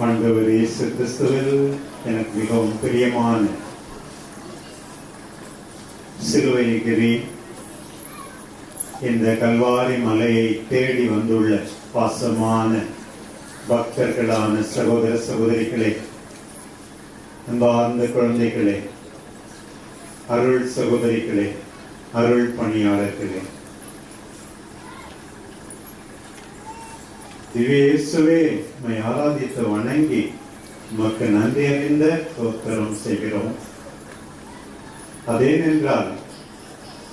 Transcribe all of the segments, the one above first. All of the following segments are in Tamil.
ஆண்டவர் இயேசு கிறிஸ்துவில் எனக்கு மிகவும் பிரியமான சிலுவைகிரி இந்த கல்வாரி மலையை தேடி வந்துள்ள பாசமான பக்தர்களான சகோதர சகோதரிகளே அன்பார்ந்த குழந்தைகளே அருள் சகோதரிகளே அருள் பணியாளர்களே திவ்யேசுவே உண்மை ஆராதித்து வணங்கி உமக்கு நன்றி அறிந்த தோத்திரம் செய்கிறோம். அதேனென்றால்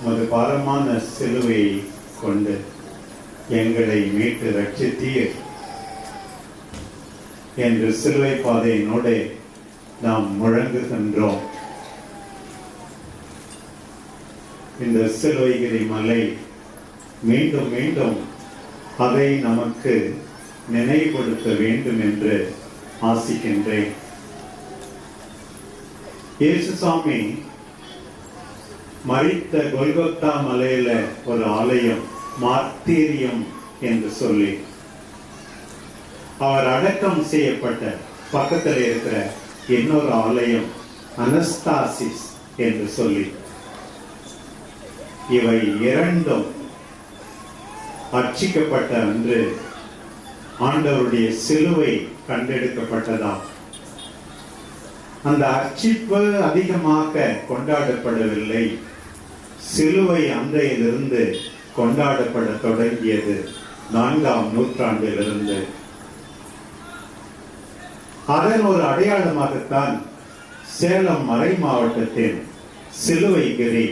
உமது பாரமான சிலுவையை கொண்டு எங்களை மீட்டு ரட்சித்தீர் என்று சிலுவை பாதையினோடு நாம் முழங்குகின்றோம் இந்த சிலுவைகிரி மலை மீண்டும் மீண்டும் அதை நமக்கு நினைவுபடுத்த வேண்டும் என்று ஆசிக்கின்றேன். இயேசுசாமி மறித்த கொல்கத்தா மலையில ஒரு ஆலயம் மார்த்தீரியம் என்று சொல்லி. அவர் அடக்கம் செய்யப்பட்ட பக்கத்தில் இருக்கிற இன்னொரு ஆலயம் அனஸ்தாசிஸ் என்று சொல்லி. இவை இரண்டும் அர்ச்சிக்கப்பட்ட அன்று ஆண்டவருடைய சிலுவை கண்டெடுக்கப்பட்டதாம். அந்த அர்ச்சிப்பு அதிகமாக கொண்டாடப்படவில்லை. சிலுவை அன்றையிலிருந்து கொண்டாடப்பட தொடங்கியது நான்காம் நூற்றாண்டிலிருந்து. அதன் ஒரு அடையாளமாகத்தான் சேலம் மறை மாவட்டத்தின் சிலுவைகிரி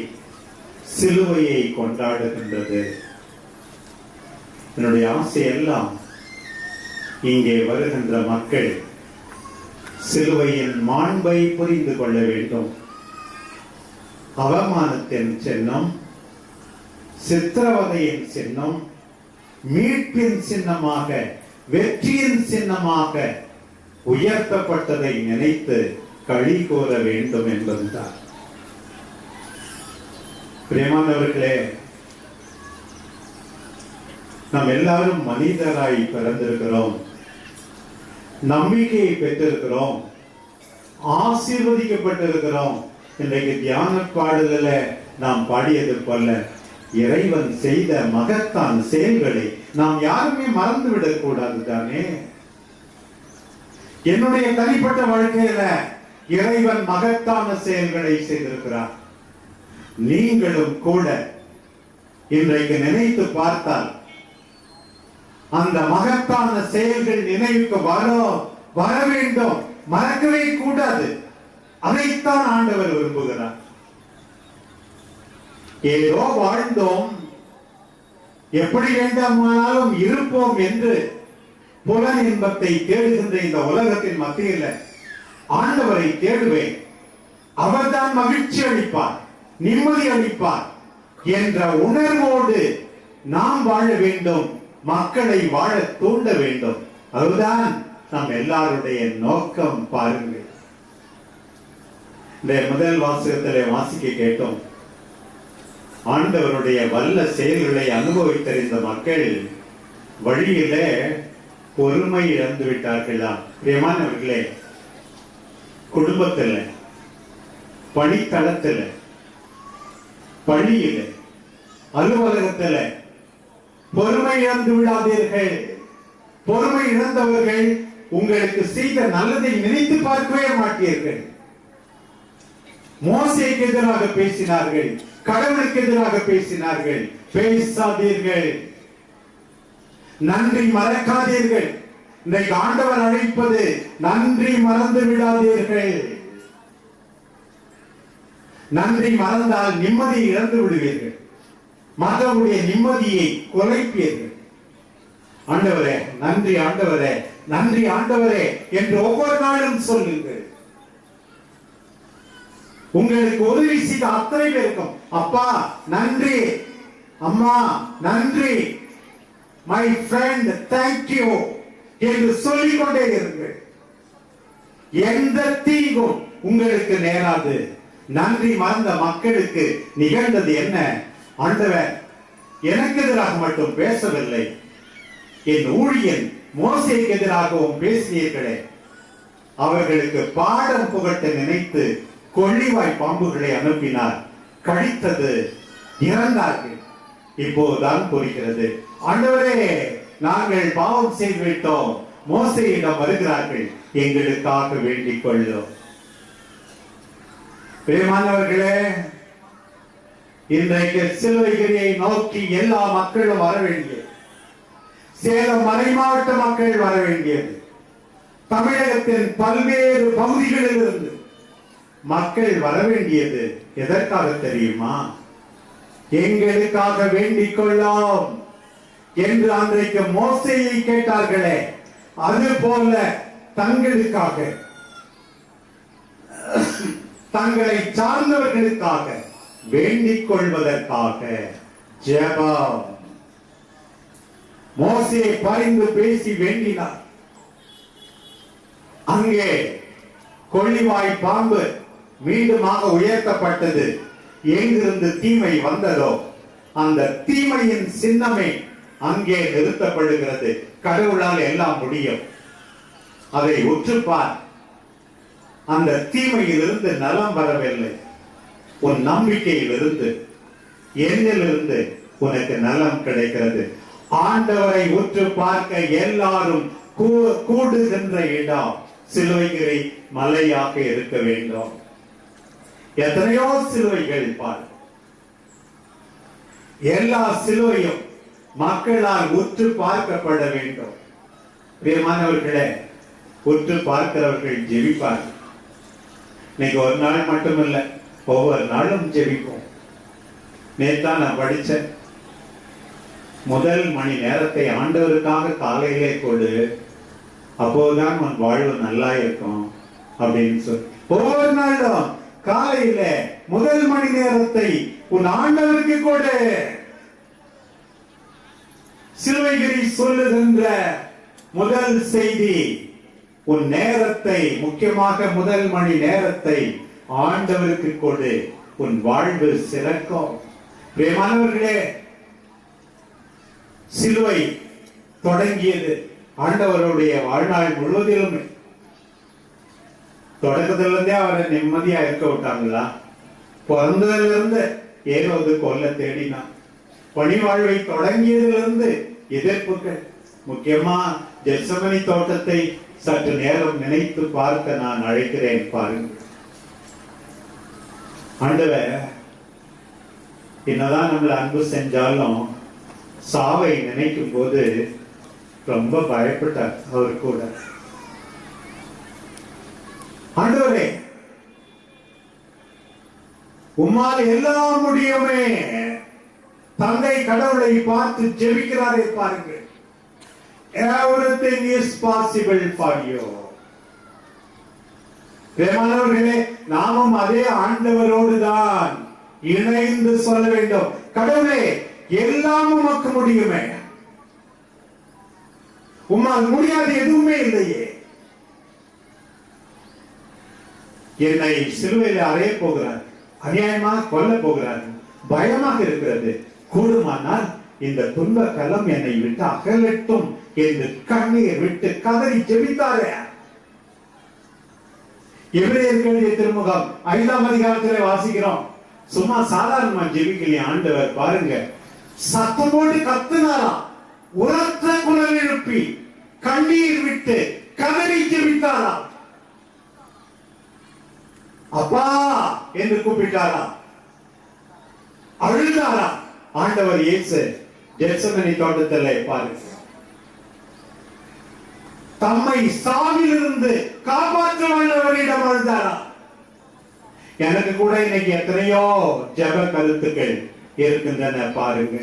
சிலுவையை கொண்டாடுகின்றது. என்னுடைய ஆசை எல்லாம் இங்கே வருகின்ற மக்கள் சிலுவையின் மாண்பை புரிந்து கொள்ள வேண்டும். அவமானத்தின் சின்னம் சித்திரவதையின் சின்னம் மீட்பின் சின்னமாக வெற்றியின் சின்னமாக உயர்த்தப்பட்டதை நினைத்து களி கூற வேண்டும் என்பதுதான். பிரியமானவர்களே நாம் எல்லாரும் மனிதராய் பிறந்திருக்கிறோம். நம்பிக்கையை பெற்றிருக்கிறோம். ஆசீர்வதிக்கப்பட்டிருக்கிறோம். இன்றைக்கு தியான பாடுதல நாம் பாடியது போல இறைவன் செய்த மகத்தான் செயல்களை நாம் யாருமே மறந்து விடக் கூடாது தானே? என்னுடைய தனிப்பட்ட வாழ்க்கையில இறைவன் மகத்தான செயல்களை செய்திருக்கிறார். நீங்களும் கூட இன்றைக்கு நினைத்து பார்த்தால் அந்த மகத்தான செயல்கள் நினைவுக்கு வர வர வேண்டும். மறக்கவே கூடாது. அதைத்தான் ஆண்டவர் விரும்புகிறார். ஏதோ வாழ்ந்தோம். எப்படி வேண்டுமானாலும் இருப்போம் என்று புலன் இன்பத்தை தேடுகின்ற இந்த உலகத்தின் மத்தியில் ஆண்டவரை தேடுவேன். அவர்தான் மகிழ்ச்சி அளிப்பார் நிம்மதி அளிப்பார் என்ற உணர்வோடு நாம் வாழ வேண்டும். மக்களை வாழ தூண்ட வேண்டும். அதுதான் நம் எல்லாருடைய நோக்கம் பாருங்கள். இந்த முதல் வாசகத்திலே வாசிக்க கேட்டோம். ஆண்டவருடைய வல்ல செயல்களை அனுபவித்தறிந்த மக்கள் வழியில பொறுமை இழந்து விட்டார்களாம் பிரியமானவர்களே குடும்பத்தில் பணித்தளத்தில் பள்ளியில் அலுவலகத்தில் பொறுமை இழந்து விடாதீர்கள். பொறுமை இழந்தவர்கள் உங்களுக்கு செய்த நல்லதை நினைத்து பார்க்கவே மாட்டீர்கள். மோசைக்கு எதிராக பேசினார்கள் கடவுளுக்கு எதிராக பேசினார்கள். பேசாதீர்கள். நன்றி மறக்காதீர்கள். இன்றைக்கு ஆண்டவர் அழைப்பது நன்றி மறந்து விடாதீர்கள். நன்றி மறந்தால் நிம்மதியை இழந்து விடுவீர்கள். மற்றவருடைய நிம்மதியை குறைப்பீர்கள் ஆண்டவரே நன்றி ஆண்டவரே நன்றி ஆண்டவரே என்று ஒவ்வொரு நாளும் சொல்லுங்கள். உங்களுக்கு உதவி செய்த அத்தனை பேருக்கும் அப்பா நன்றி அம்மா நன்றி. மை ஃப்ரெண்ட் தேங்க்யூ என்று சொல்லிக்கொண்டே இருங்கள். எந்த தீங்கும் உங்களுக்கு நேராது. நன்றி மறந்த மக்களுக்கு நிகழ்ந்தது என்ன? ஆண்டவர் எனக்கு எதிராக மட்டும் பேசவில்லை. என் ஊழியன் மோசைக்கு எதிராகவும் பேசினீர்களே. அவர்களுக்கு பாடம் புகட்ட நினைத்து கொள்ளிவாய் பாம்புகளை அனுப்பினார். கழித்தது இறந்தார்கள். இப்போதுதான் புரிகிறது. ஆண்டவரே நாங்கள் பாவம் செய்து விட்டோம் மோசையிடம் வருகிறார்கள். எங்களுக்காக வேண்டிக் கொள்ளும். பிரியமானவர்களே இன்றைக்கு சிலுவைகிரியை நோக்கி எல்லா மக்களும் வர வேண்டியது. சேலம் மறை மாவட்ட மக்கள் வர வேண்டியது. தமிழகத்தின் பல்வேறு பகுதிகளில் இருந்து மக்கள் வர வேண்டியது எதற்காக தெரியுமா? எங்களுக்காக வேண்டிக் கொள்ளோம் என்று அன்றைக்கு மோசையை கேட்டார்களே அது போல தங்களுக்காக தங்களை சார்ந்தவர்களுக்காக வேண்டிக் கொள்வதற்காக ஜெபம். மோசே பரிந்து பேசி வேண்டினார். அங்கே கொள்ளிவாய் பாம்பு மீண்டுமாக உயர்த்தப்பட்டது. எங்கிருந்து தீமை வந்ததோ அந்த தீமையின் சின்னமே அங்கே நிறுத்தப்படுகிறது. கடவுளால் எல்லாம் முடியும். அதை உற்றுப்பார். அந்த தீமையிலிருந்து நலம் வரவில்லை. உன் நம்பிக்கையிலிருந்து எண்ணிலிருந்து உனக்கு நலம் கிடைக்கிறது. ஆண்டவரை உற்று பார்க்க எல்லாரும் கூ- கூடுகின்ற இடம் சிலுவைகளை மலையாக இருக்க வேண்டும். எத்தனையோ சிலுவைகள் பார். எல்லா சிலுவையும் மக்களால் உற்று பார்க்கப்பட வேண்டும். பிரியமானவர்களே உற்று பார்க்கிறவர்கள் ஜெபிப்பார்கள். இன்னைக்கு ஒரு நாள் மட்டுமில்ல. ஒவ்வொரு நாளும் ஜெபிப்போம். நேத்தான் நான் படிச்சேன் முதல் மணி நேரத்தை ஆண்டவருக்காக காலையிலே கொடு. அப்போதுதான் உன் வாழ்வு நல்லா இருக்கும் அப்படின்னு சொல்லி ஒவ்வொரு நாளும் காலையில முதல் மணி நேரத்தை உன் ஆண்டவருக்கு கொடு. சிலுவைகிரி சொல்லுகின்ற முதல் செய்தி உன் நேரத்தை முக்கியமாக முதல் மணி நேரத்தை ஆண்டவருக்கு கொடு. உன் வாழ்வு சிறக்கும். பிரியமானவர்களே சிலுவை தொடங்கியது ஆண்டவருடைய வாழ்நாள் முழுவதிலுமே. தொடக்கத்திலிருந்தே அவரை நிம்மதியா இருக்க விட்டாங்களா? பிறந்ததுல இருந்து ஏனோது கொல்ல தேடினான் பணி வாழ்வை தொடங்கியதிலிருந்து எதிர்ப்புகள் முக்கியமா ஜெசமனி தோட்டத்தை சற்று நேரம் நினைத்து பார்க்க நான் அழைக்கிறேன் பாருங்கள். ஆண்டவர் என்னதான் நம்மள அன்பு செஞ்சாலும் சாவை நினைக்கும் போது ரொம்ப பயப்பட்டார் அவர் கூட. ஆண்டவரே உம்மால் எல்லாம் முடியுமே. தந்தை கடவுளை பார்த்து ஜெபிக்கிறாரே பாருங்க everything is possible for you பிரியமானவர்களே நாமும் அதே ஆண்டவரோடு தான் இணைந்து சொல்ல வேண்டும். கடவுளே எல்லாம் உமக்கு முடியுமே. உம்மால் முடியாது எதுவுமே இல்லையே. என்னை சிலுவையில் அறைய போகிறார். அநியாயமாக கொல்ல போகிறார். பயமாக இருக்கிறது. கூடுமானால் இந்த துன்ப கலம் என்னை விட்டு அகலட்டும் என்று கண்ணீர் விட்டு கதறி ஜெபித்தாரே. எபிரேயர்களுடைய திருமுகம் ஐந்தாம் அதிகாரத்திலே வாசிக்கிறோம். சும்மா சாதாரணமா ஜெபிக்கலையே ஆண்டவர். பாருங்க. சத்தம் போட்டு கத்துனாராம் உரத்த குரல் எழுப்பி கண்ணீர் விட்டு கதறி ஜெபித்தாராம் அப்பா என்று கூப்பிட்டாராம் அழுதாராம் ஆண்டவர் இயேசு ஜெர்சமனி தோட்டத்தில் பாருங்க. தம்மை சாவிலிருந்து காப்பாற்ற வல்லவரிடம் அழுதாராம் எனக்கு கூட இன்னைக்கு எத்தனையோ ஜப கருத்துக்கள் இருக்கின்றன பாருங்க.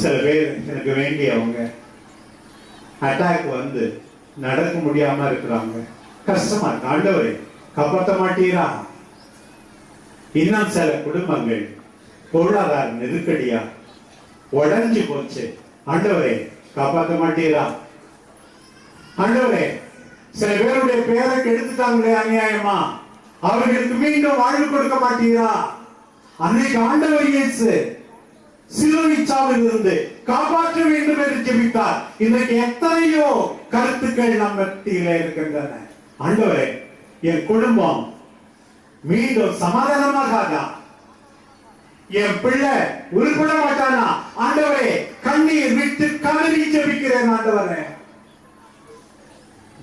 சில பேர் எனக்கு வேண்டியவங்க அட்டாக் வந்து நடக்க முடியாம இருக்கிறாங்க. கஷ்டமா இருக்கு. ஆண்டவரே காப்பாற்ற மாட்டீரா? இன்னும் சில குடும்பங்கள் பொருளாதார நெருக்கடியா உடஞ்சு போச்சு. ஆண்டவரே காப்பாற்ற மாட்டீரா? ஆண்டவரே சில பேருடைய பேரை கெடுத்துட்டாங்களே அநியாயமா? அவர்களுக்கு மீண்டும் வாழ்வு கொடுக்க மாட்டீரா? அன்னைக்கு ஆண்டவர் இயேசு சிலுவை சாவில் இருந்து காப்பாற்ற வேண்டும் என்று ஜெபித்தார். இன்றைக்கு எத்தனையோ கருத்துக்கள் நம் மத்தியில இருக்கின்றன. ஆண்டவரே என் குடும்பம் மீண்டும் சமாதானமாக என் பிள்ளை உருப்பட மாட்டானா? ஆண்டவரே கண்ணீர் விட்டு கதறி ஜபிக்கிறேன் ஆண்டவரே.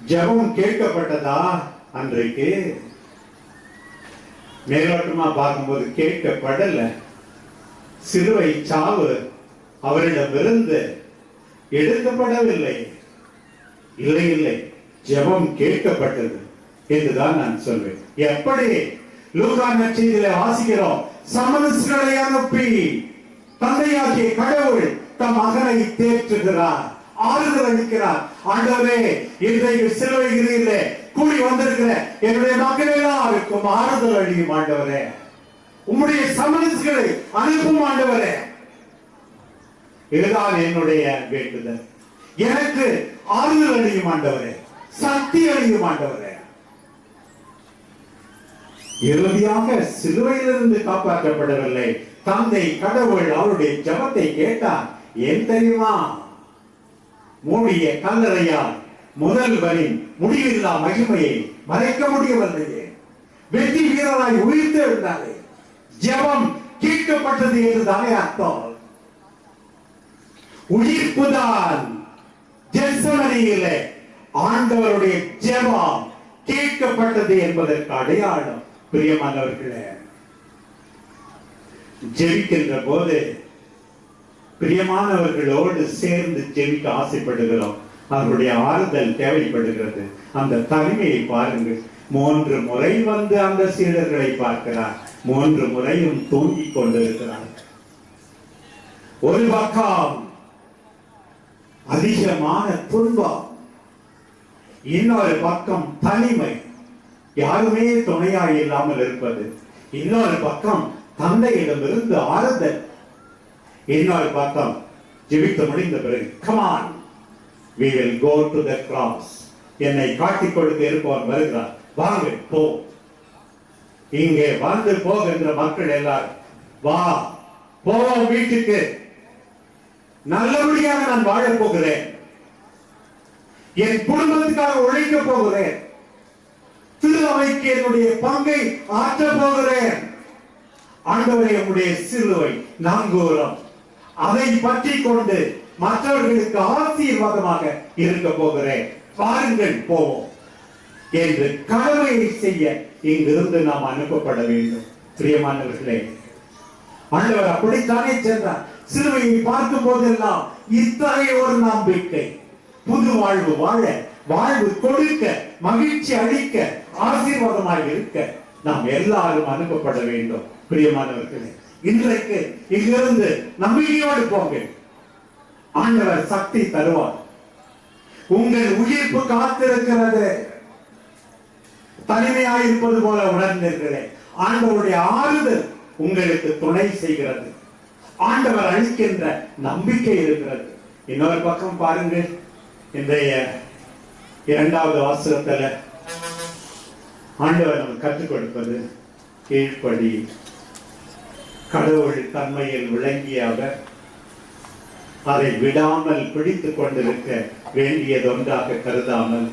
ஜெபம் கேட்கப்பட்டதா அன்றைக்கு? மேலோட்டமா பார்க்கும்போது கேட்கப்படல. சிலுவை சாவு அவரிடமிருந்து எடுக்கப்படவில்லை. இல்லை இல்லை. ஜெபம் கேட்கப்பட்டது என்றுதான் நான் சொல்வேன். எப்படி? லூகா நற்செய்தியில வாசிக்கிறோம். சமன்ஸ்களை அனுப்பி தந்தையாகிய கடவுள் தம் மகனை தேற்றுகிறார் ஆறுதல் அளிக்கிறார். ஆண்டவரே இன்றைக்கு சிலுவைகளிலே கூடி வந்திருக்கிற என்னுடைய மக்கள் எல்லாருக்கும் ஆறுதல் அழியும் ஆண்டவரே. உம்முடைய சமரசுகளை அனுப்பும் ஆண்டவரே. இதுதான் என்னுடைய வேண்டுதல். எனக்கு ஆறுதல் அழியும் ஆண்டவரே. சக்தி அழியும் ஆண்டவரே. இறுதியாக சிலுவையிலிருந்து காப்பாற்றப்படவில்லை. தந்தை கடவுள் அவருடைய ஜபத்தை கேட்டார். ஏன் தெரியுமா? மூடிய கல்லறையால் முதல்வரின் முடிவில்லா மகிமையை மறைக்க முடியவில்லையே. வெற்றி வீரராய் உயிர்த்து இருந்தாரே ஜெபம் கேட்கப்பட்டது என்று தானே அர்த்தம். உயிர்ப்புதான் ஜெசமனியிலே ஆண்டவருடைய ஜெபம் கேட்கப்பட்டது என்பதற்கு அடையாளம். பிரியமானவர்களே ஜெபிக்கின்ற போது பிரியமானவர்களோடு சேர்ந்து ஜெபிக்க ஆசைப்படுகிறோம். அவருடைய ஆறுதல் தேவைப்படுகிறது. அந்த தனிமையை பாருங்கள். மூன்று முறை வந்து அந்த சீடர்களை பார்க்கிறார். மூன்று முறையும் தூங்கிக் கொண்டிருக்கிறார். ஒரு பக்கம் அதிகமான துன்பம். இன்னொரு பக்கம் தனிமை. யாருமே துணையாய் இல்லாமல் இருப்பது. இன்னொரு பக்கம் தந்தையிடமிருந்து ஆறுதல். இன்னொரு பார்த்தோம் ஜெபித்து முடிந்த பிறகு. Come on we will go to the cross என்னை காட்டிக் கொடுத்து இருப்பவன் வருகிறார். வாங்க போ. இங்கே வந்து போகின்ற மக்கள் எல்லாரும். வா போவோம் வீட்டுக்கு. நல்லபடியாக நான் வாழப் போகிறேன். என் குடும்பத்துக்காக உழைக்க போகிறேன். திரு அவைக்கு என்னுடைய பங்கை ஆற்ற போகிறேன். ஆண்டவரே உடைய சிலுவை நாங்கூரம் அதை பற்றி கொண்டு மற்றவர்களுக்கு ஆசீர்வாதமாக இருக்க போகிறேன். பாருங்கள் போவோம். என்று கடமையை செய்ய இங்கிருந்து நாம் அனுப்பப்பட வேண்டும். பிரியமானவர்களே ஆண்டவர் அப்படித்தானே சென்றார். சிறுவையை பார்க்கும் போதெல்லாம் இத்தகைய ஒரு நம்பிக்கை. புது வாழ்வு வாழ வாழ்வு கொடுக்க மகிழ்ச்சி அளிக்க ஆசீர்வாதமாக இருக்க நாம் எல்லாரும் அனுப்பப்பட வேண்டும். பிரியமானவர்களே இன்றைக்கு இங்கிருந்து நம்பிக்கையோடு போங்க. ஆண்டவர் சக்தி தருவார். உங்கள் உயிர்ப்பு காத்திருக்கிறது. தனிமையாயிருப்பது போல உணர்ந்திருக்கிறேன். ஆண்டவருடைய ஆறுதல் உங்களுக்கு துணை செய்கிறது. ஆண்டவர் அளிக்கின்ற நம்பிக்கை இருக்கிறது. இன்னொரு பக்கம் பாருங்கள். இன்றைய இரண்டாவது வாசகத்துல ஆண்டவர் நமக்கு கற்றுக் கொடுப்பது கீழ்படி கடவுள் தன்மையில் விளங்கிய அவர் அதை விடாமல் பிடித்துக் கொண்டிருக்க வேண்டியது ஒன்றாக கருதாமல்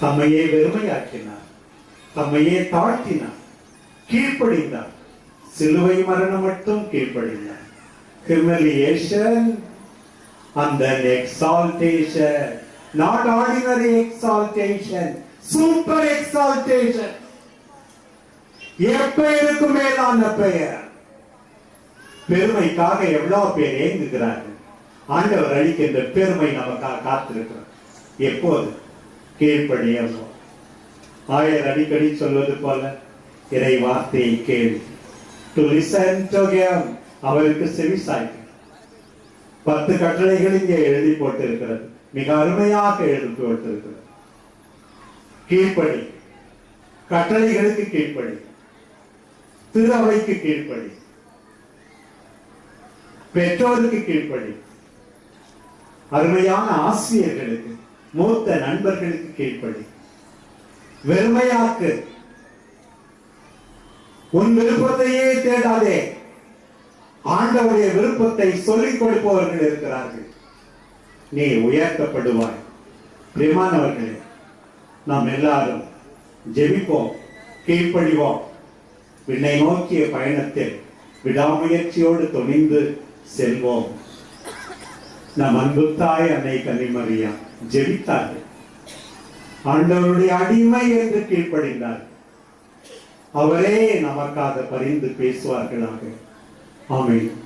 தம்மையே வெறுமையாக்கினார் தம்மையே தாழ்த்தினார் கீழ்ப்படிந்தார். சிலுவை மரணம் மட்டும் கீழ்ப்படிந்தார். ஹிமலியேஷன் அந்த exaltation not ordinary exaltation super exaltation எப்பெயருக்கு மேலான பெயர். பெருமைக்காக எவ்வளவு பேர் ஏங்குகிறார்கள். ஆண்டவர் அளிக்கின்ற பெருமை நமக்காக காத்திருக்கிறார் எப்போது? கீழ்ப்படியோ ஆயர் அடிக்கடி சொல்வது போல இறை வார்த்தையை கேள்வி டு லிசன் டு அவருக்கு செவி சாய்க்க. பத்து கட்டளைகள் இங்கே எழுதி போட்டிருக்கிறது. மிக அருமையாக எழுதி போட்டிருக்கிறது. கீழ்ப்படி. கட்டளைகளுக்கு கீழ்ப்படி. திருவைக்கு கீழ்ப்படி. பெற்றோருக்கு கீழ்ப்படி. அருமையான ஆசிரியர்களுக்கு மூத்த நண்பர்களுக்கு கீழ்ப்படி. வெறுமையாக்கு. உன் விருப்பத்தையே தேடாதே. ஆண்டவருடைய விருப்பத்தை சொல்லிக் கொடுப்பவர்கள் இருக்கிறார்கள். நீ உயர்த்தப்படுவாய். பிரிமானவர்களே நாம் எல்லாரும் ஜெபிப்போம் கீழ்ப்படிவோம். விண்ணை நோக்கிய பயணத்தில் விடாமுயற்சியோடு துணிந்து செல்வோம். நம் அன்பு தாய் அன்னை கன்னிமரியா ஜெபித்தார்கள். ஆண்டவருடைய அடிமை என்று கீழ்ப்படிந்தார். அவரே நமக்காக பரிந்து பேசுவார்களாக. ஆமென்.